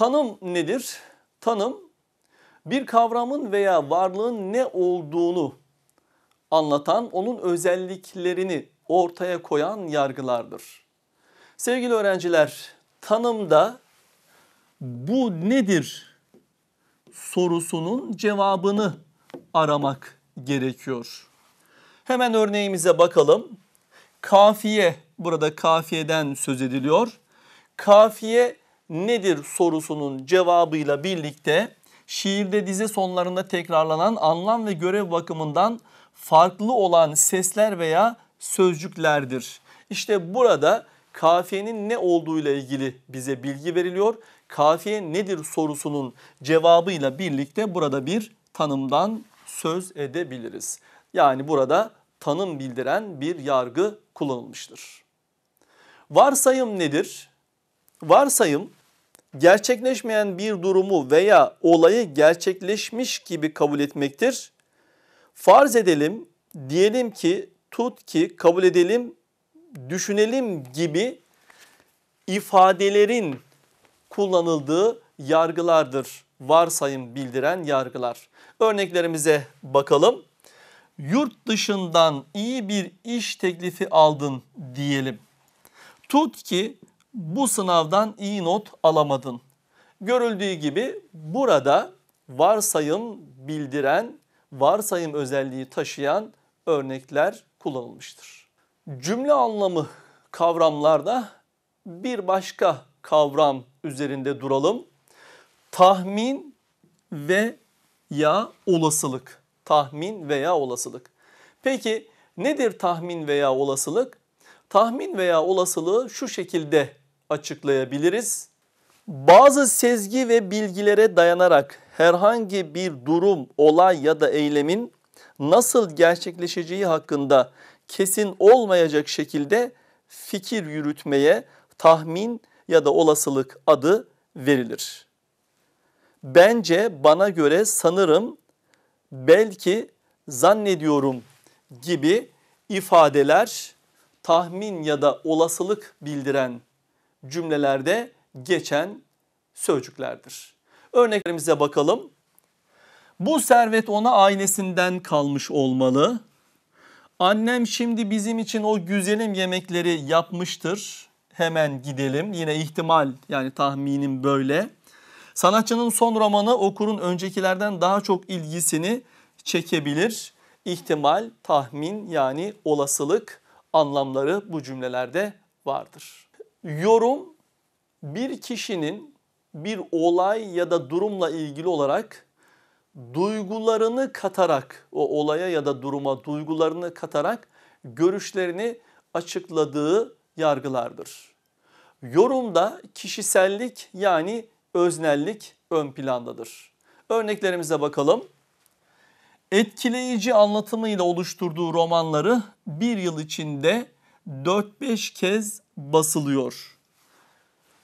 Tanım nedir? Tanım bir kavramın veya varlığın ne olduğunu anlatan, onun özelliklerini ortaya koyan yargılardır. Sevgili öğrenciler, tanımda bu nedir sorusunun cevabını aramak gerekiyor. Hemen örneğimize bakalım. Kafiye, burada kafiyeden söz ediliyor. Kafiye nedir sorusunun cevabıyla birlikte şiirde dize sonlarında tekrarlanan anlam ve görev bakımından farklı olan sesler veya sözcüklerdir. İşte burada kafiyenin ne olduğuyla ilgili bize bilgi veriliyor. Kafiye nedir sorusunun cevabıyla birlikte burada bir tanımdan söz edebiliriz. Yani burada tanım bildiren bir yargı kullanılmıştır. Varsayım nedir? Varsayım gerçekleşmeyen bir durumu veya olayı gerçekleşmiş gibi kabul etmektir. Farz edelim, diyelim ki, tut ki, kabul edelim, düşünelim gibi ifadelerin kullanıldığı yargılardır. Varsayım bildiren yargılar. Örneklerimize bakalım. Yurt dışından iyi bir iş teklifi aldın diyelim. Tut ki bu sınavdan iyi not alamadın. Görüldüğü gibi burada varsayım bildiren, varsayım özelliği taşıyan örnekler kullanılmıştır. Cümle anlamı kavramlarda bir başka kavram üzerinde duralım. Tahmin ve ya olasılık. Tahmin veya olasılık. Peki nedir tahmin veya olasılık? Tahmin veya olasılığı şu şekilde açıklayabiliriz. Bazı sezgi ve bilgilere dayanarak herhangi bir durum, olay ya da eylemin nasıl gerçekleşeceği hakkında kesin olmayacak şekilde fikir yürütmeye tahmin ya da olasılık adı verilir. Bence, bana göre, sanırım, belki, zannediyorum gibi ifadeler tahmin ya da olasılık bildiren cümlelerde geçen sözcüklerdir. Örneklerimize bakalım. Bu servet ona ailesinden kalmış olmalı. Annem şimdi bizim için o güzelim yemekleri yapmıştır. Hemen gidelim. Yine ihtimal yani tahminim böyle. Sanatçının son romanı okurun öncekilerden daha çok ilgisini çekebilir. İhtimal, tahmin yani olasılık anlamları bu cümlelerde vardır. Yorum bir kişinin bir olay ya da durumla ilgili olarak duygularını katarak o olaya ya da duruma duygularını katarak görüşlerini açıkladığı yargılardır. Yorumda kişisellik yani öznellik ön plandadır. Örneklerimize bakalım. Etkileyici anlatımıyla oluşturduğu romanları bir yıl içinde 4-5 kez basılıyor.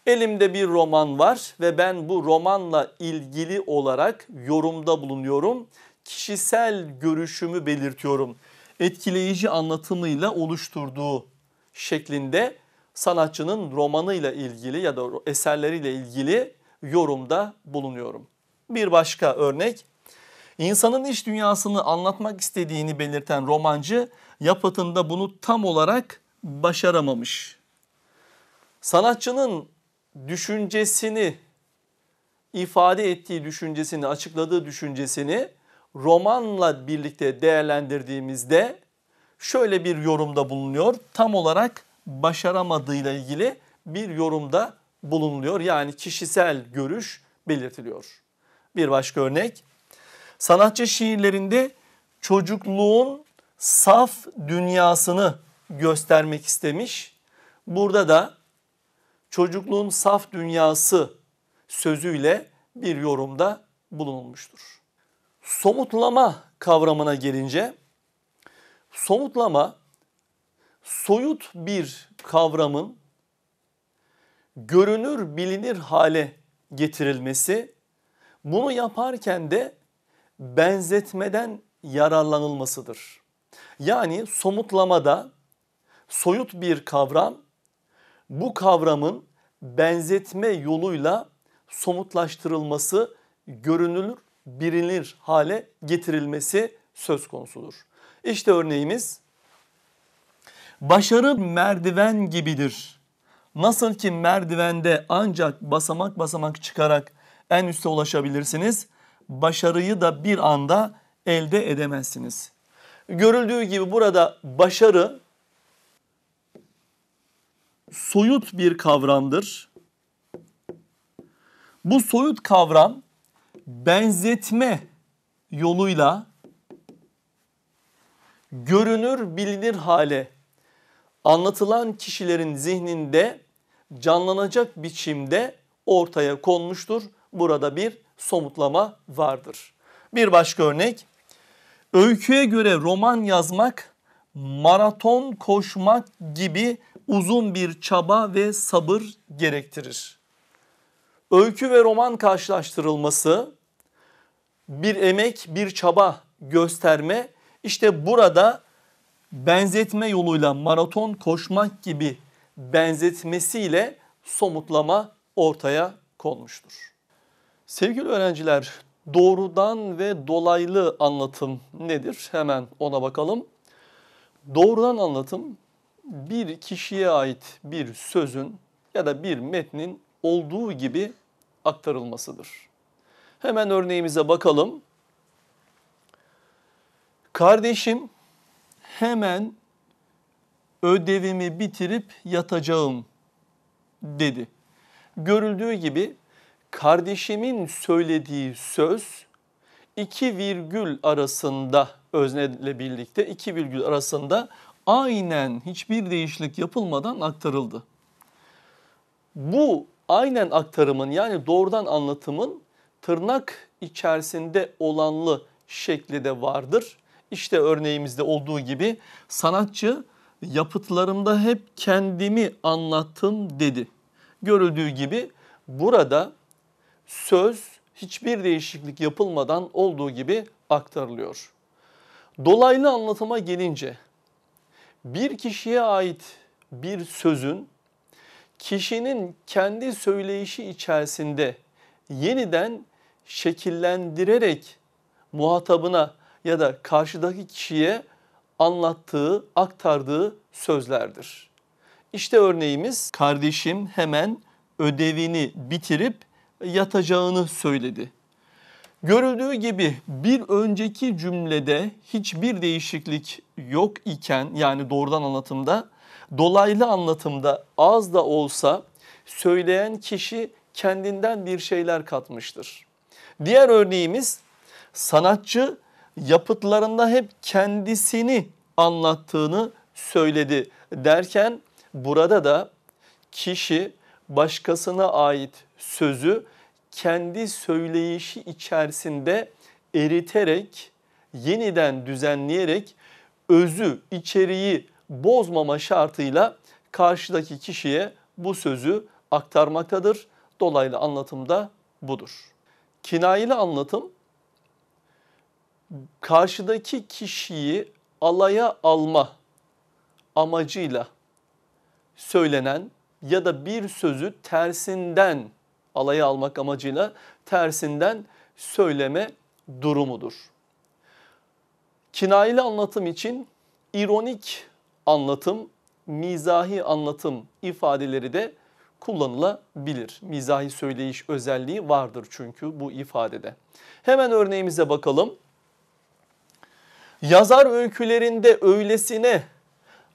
Elimde bir roman var ve ben bu romanla ilgili olarak yorumda bulunuyorum. Kişisel görüşümü belirtiyorum. Etkileyici anlatımıyla oluşturduğu şeklinde sanatçının romanıyla ilgili ya da eserleriyle ilgili yorumda bulunuyorum. Bir başka örnek insanın iş dünyasını anlatmak istediğini belirten romancı yapıtında bunu tam olarak başaramamış. Sanatçının düşüncesini ifade ettiği düşüncesini, açıkladığı düşüncesini romanla birlikte değerlendirdiğimizde şöyle bir yorumda bulunuyor. Tam olarak başaramadığıyla ilgili bir yorumda bulunuluyor. Yani kişisel görüş belirtiliyor. Bir başka örnek. Sanatçı şiirlerinde çocukluğun saf dünyasını göstermek istemiş. Burada da çocukluğun saf dünyası sözüyle bir yorumda bulunulmuştur. Somutlama kavramına gelince somutlama soyut bir kavramın görünür bilinir hale getirilmesi bunu yaparken de benzetmeden yararlanılmasıdır. Yani somutlamada soyut bir kavram bu kavramın benzetme yoluyla somutlaştırılması, görünür, bilinir hale getirilmesi söz konusudur. İşte örneğimiz başarı merdiven gibidir. Nasıl ki merdivende ancak basamak basamak çıkarak en üste ulaşabilirsiniz. Başarıyı da bir anda elde edemezsiniz. Görüldüğü gibi burada başarı soyut bir kavramdır. Bu soyut kavram benzetme yoluyla görünür bilinir hale anlatılan kişilerin zihninde canlanacak biçimde ortaya konmuştur. Burada bir somutlama vardır. Bir başka örnek. Öyküye göre roman yazmak maraton koşmak gibi uzun bir çaba ve sabır gerektirir. Öykü ve roman karşılaştırılması bir emek, bir çaba gösterme işte burada benzetme yoluyla maraton koşmak gibi benzetmesiyle somutlama ortaya konmuştur. Sevgili öğrenciler, doğrudan ve dolaylı anlatım nedir? Hemen ona bakalım. Doğrudan anlatım bir kişiye ait bir sözün ya da bir metnin olduğu gibi aktarılmasıdır. Hemen örneğimize bakalım. Kardeşim hemen ödevimi bitirip yatacağım dedi. Görüldüğü gibi kardeşimin söylediği söz iki virgül arasında özneyle birlikte iki virgül arasında aynen hiçbir değişiklik yapılmadan aktarıldı. Bu aynen aktarımın yani doğrudan anlatımın tırnak içerisinde olanlı şekli de vardır. İşte örneğimizde olduğu gibi sanatçı yapıtlarımda hep kendimi anlattım dedi. Görüldüğü gibi burada söz hiçbir değişiklik yapılmadan olduğu gibi aktarılıyor. Dolaylı anlatıma gelince bir kişiye ait bir sözün kişinin kendi söyleyişi içerisinde yeniden şekillendirerek muhatabına ya da karşıdaki kişiye anlattığı, aktardığı sözlerdir. İşte örneğimiz kardeşim hemen ödevini bitirip yatacağını söyledi. Görüldüğü gibi bir önceki cümlede hiçbir değişiklik yok iken yani doğrudan anlatımda dolaylı anlatımda az da olsa söyleyen kişi kendinden bir şeyler katmıştır. Diğer örneğimiz sanatçı yapıtlarında hep kendisini anlattığını söyledi derken burada da kişi başkasına ait sözü kendi söyleyişi içerisinde eriterek, yeniden düzenleyerek özü, içeriği bozmama şartıyla karşıdaki kişiye bu sözü aktarmaktadır. Dolaylı anlatımda budur. Kinayeli anlatım karşıdaki kişiyi alaya alma amacıyla söylenen ya da bir sözü tersinden alaya almak amacıyla tersinden söyleme durumudur. Kinayeli anlatım için ironik anlatım, mizahi anlatım ifadeleri de kullanılabilir. Mizahi söyleyiş özelliği vardır çünkü bu ifadede. Hemen örneğimize bakalım. Yazar öykülerinde öylesine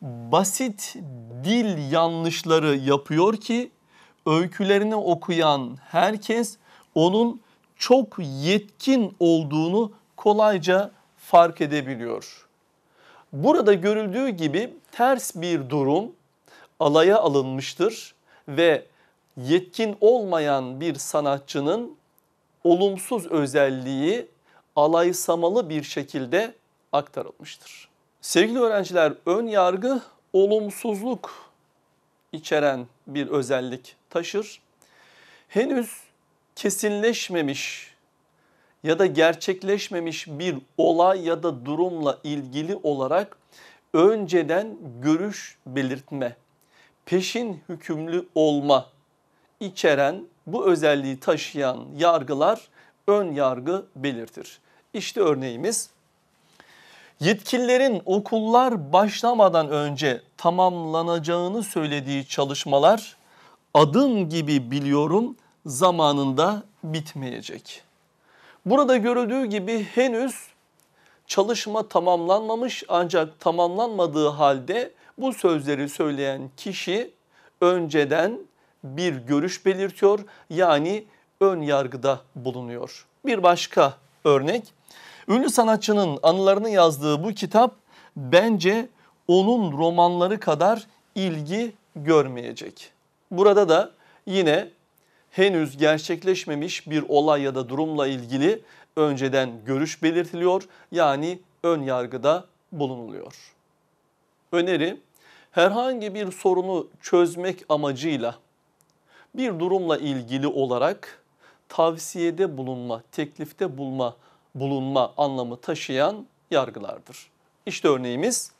basit dil yanlışları yapıyor ki öykülerini okuyan herkes onun çok yetkin olduğunu kolayca fark edebiliyor. Burada görüldüğü gibi ters bir durum alaya alınmıştır ve yetkin olmayan bir sanatçının olumsuz özelliği alaysamalı bir şekilde aktarılmıştır. Sevgili öğrenciler ön yargı olumsuzluk içeren bir özellik taşır. Henüz kesinleşmemiş ya da gerçekleşmemiş bir olay ya da durumla ilgili olarak önceden görüş belirtme, peşin hükümlü olma içeren bu özelliği taşıyan yargılar ön yargı belirtir. İşte örneğimiz yetkililerin okullar başlamadan önce tamamlanacağını söylediği çalışmalar adım gibi biliyorum zamanında bitmeyecek. Burada görüldüğü gibi henüz çalışma tamamlanmamış ancak tamamlanmadığı halde bu sözleri söyleyen kişi önceden bir görüş belirtiyor yani ön yargıda bulunuyor. Bir başka örnek ünlü sanatçının anılarını yazdığı bu kitap bence onun romanları kadar ilgi görmeyecek. Burada da yine henüz gerçekleşmemiş bir olay ya da durumla ilgili önceden görüş belirtiliyor. Yani ön yargıda bulunuluyor. Öneri herhangi bir sorunu çözmek amacıyla bir durumla ilgili olarak tavsiyede bulunma, teklifte bulma, bulunma anlamı taşıyan yargılardır. İşte örneğimiz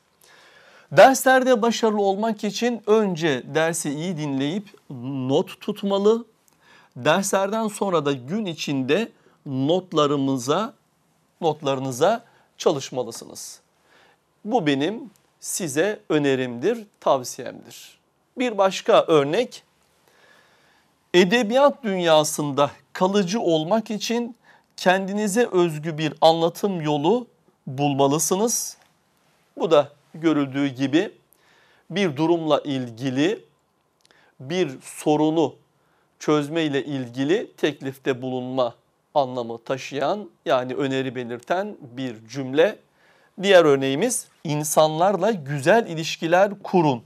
derslerde başarılı olmak için önce dersi iyi dinleyip not tutmalı. Derslerden sonra da gün içinde notlarımıza notlarınıza çalışmalısınız. Bu benim size önerimdir, tavsiyemdir. Bir başka örnek edebiyat dünyasında kalıcı olmak için kendinize özgü bir anlatım yolu bulmalısınız. Bu da görüldüğü gibi bir durumla ilgili bir sorunu çözme ile ilgili teklifte bulunma anlamı taşıyan yani öneri belirten bir cümle. Diğer örneğimiz insanlarla güzel ilişkiler kurun.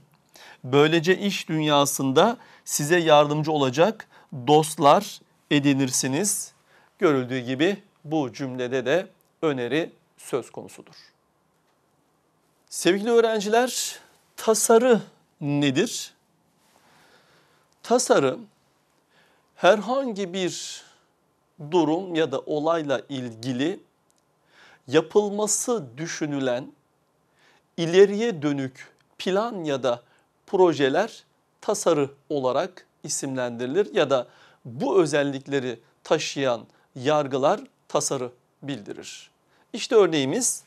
Böylece iş dünyasında size yardımcı olacak dostlar edinirsiniz. Görüldüğü gibi bu cümlede de öneri söz konusudur. Sevgili öğrenciler, tasarı nedir? Tasarı herhangi bir durum ya da olayla ilgili yapılması düşünülen ileriye dönük plan ya da projeler tasarı olarak isimlendirilir ya da bu özellikleri taşıyan yargılar tasarı bildirir. İşte örneğimiz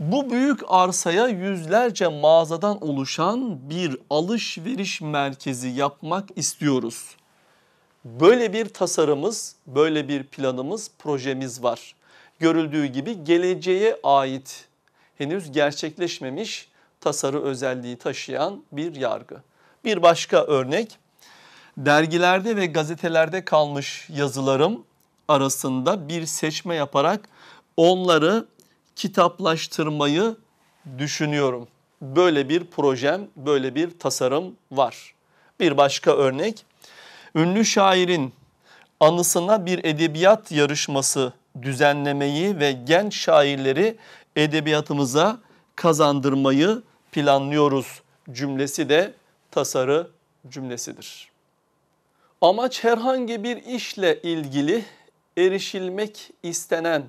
bu büyük arsaya yüzlerce mağazadan oluşan bir alışveriş merkezi yapmak istiyoruz. Böyle bir tasarımız, böyle bir planımız, projemiz var. Görüldüğü gibi geleceğe ait henüz gerçekleşmemiş tasarı özelliği taşıyan bir yargı. Bir başka örnek dergilerde ve gazetelerde kalmış yazılarım arasında bir seçme yaparak onları kitaplaştırmayı düşünüyorum. Böyle bir projem, böyle bir tasarım var. Bir başka örnek ünlü şairin anısına bir edebiyat yarışması düzenlemeyi ve genç şairleri edebiyatımıza kazandırmayı planlıyoruz cümlesi de tasarı cümlesidir. Amaç herhangi bir işle ilgili erişilmek istenen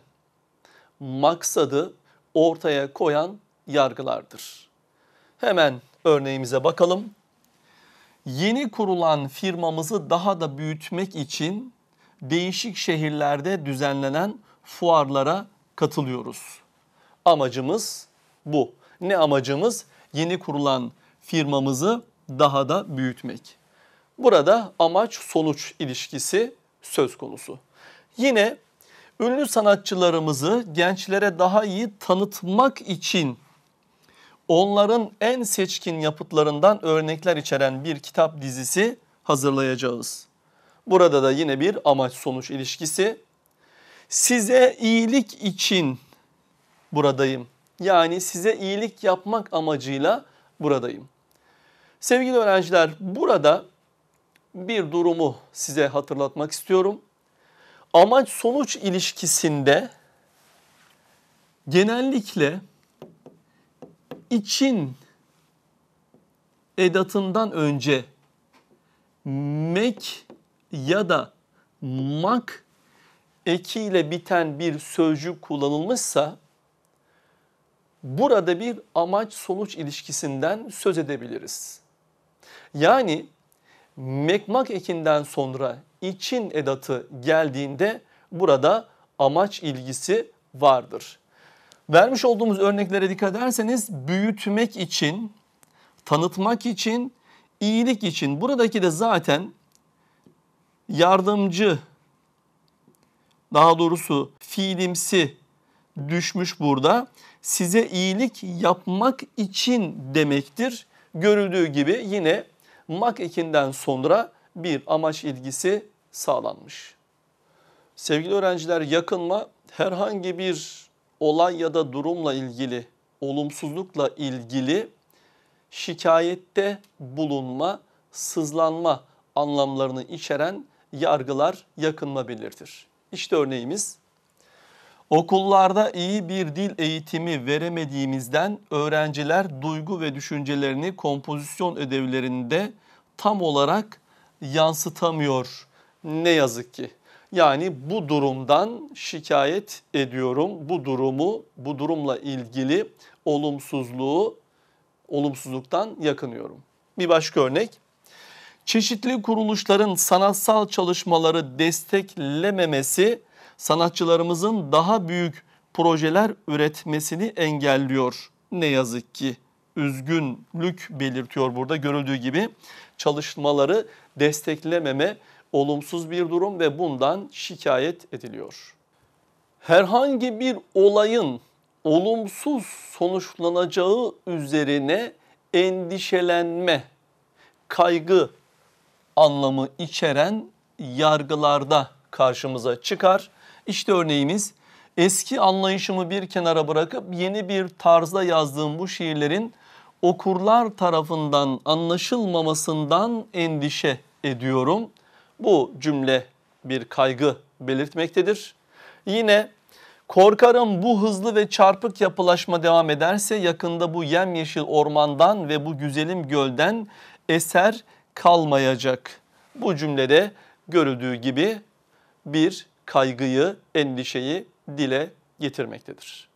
maksadı ortaya koyan yargılardır. Hemen örneğimize bakalım. Yeni kurulan firmamızı daha da büyütmek için değişik şehirlerde düzenlenen fuarlara katılıyoruz. Amacımız bu. Ne amacımız? Yeni kurulan firmamızı daha da büyütmek. Burada amaç sonuç ilişkisi söz konusu. Yine ünlü sanatçılarımızı gençlere daha iyi tanıtmak için onların en seçkin yapıtlarından örnekler içeren bir kitap dizisi hazırlayacağız. Burada da yine bir amaç sonuç ilişkisi. Size iyilik için buradayım. Yani size iyilik yapmak amacıyla buradayım. Sevgili öğrenciler burada bir durumu size hatırlatmak istiyorum. Amaç sonuç ilişkisinde genellikle için edatından önce mek ya da mak ekiyle biten bir sözcük kullanılmışsa burada bir amaç sonuç ilişkisinden söz edebiliriz. Yani mekmak ekinden sonra için edatı geldiğinde burada amaç ilgisi vardır. Vermiş olduğumuz örneklere dikkat ederseniz büyütmek için, tanıtmak için, iyilik için. Buradaki de zaten yardımcı, daha doğrusu fiilimsi düşmüş burada. Size iyilik yapmak için demektir. Görüldüğü gibi yine mak ekinden sonra bir amaç ilgisi sağlanmış. Sevgili öğrenciler yakınma herhangi bir olay ya da durumla ilgili, olumsuzlukla ilgili şikayette bulunma, sızlanma anlamlarını içeren yargılar yakınma belirtir. İşte örneğimiz Okullarda iyi bir dil eğitimi veremediğimizden öğrenciler duygu ve düşüncelerini kompozisyon ödevlerinde tam olarak yansıtamıyor. Ne yazık ki. Yani bu durumdan şikayet ediyorum. Bu durumu, bu durumla ilgili olumsuzluğu, olumsuzluktan yakınıyorum. Bir başka örnek. Çeşitli kuruluşların sanatsal çalışmaları desteklememesi sanatçılarımızın daha büyük projeler üretmesini engelliyor. Ne yazık ki üzgünlük belirtiyor burada görüldüğü gibi çalışmaları desteklememe olumsuz bir durum ve bundan şikayet ediliyor. Herhangi bir olayın olumsuz sonuçlanacağı üzerine endişelenme, kaygı anlamı içeren yargılarda karşımıza çıkar. İşte örneğimiz eski anlayışımı bir kenara bırakıp yeni bir tarzda yazdığım bu şiirlerin okurlar tarafından anlaşılmamasından endişe ediyorum. Bu cümle bir kaygı belirtmektedir. Yine korkarım bu hızlı ve çarpık yapılaşma devam ederse yakında bu yemyeşil ormandan ve bu güzelim gölden eser kalmayacak. Bu cümlede görüldüğü gibi bir kaygıyı, endişeyi dile getirmektedir.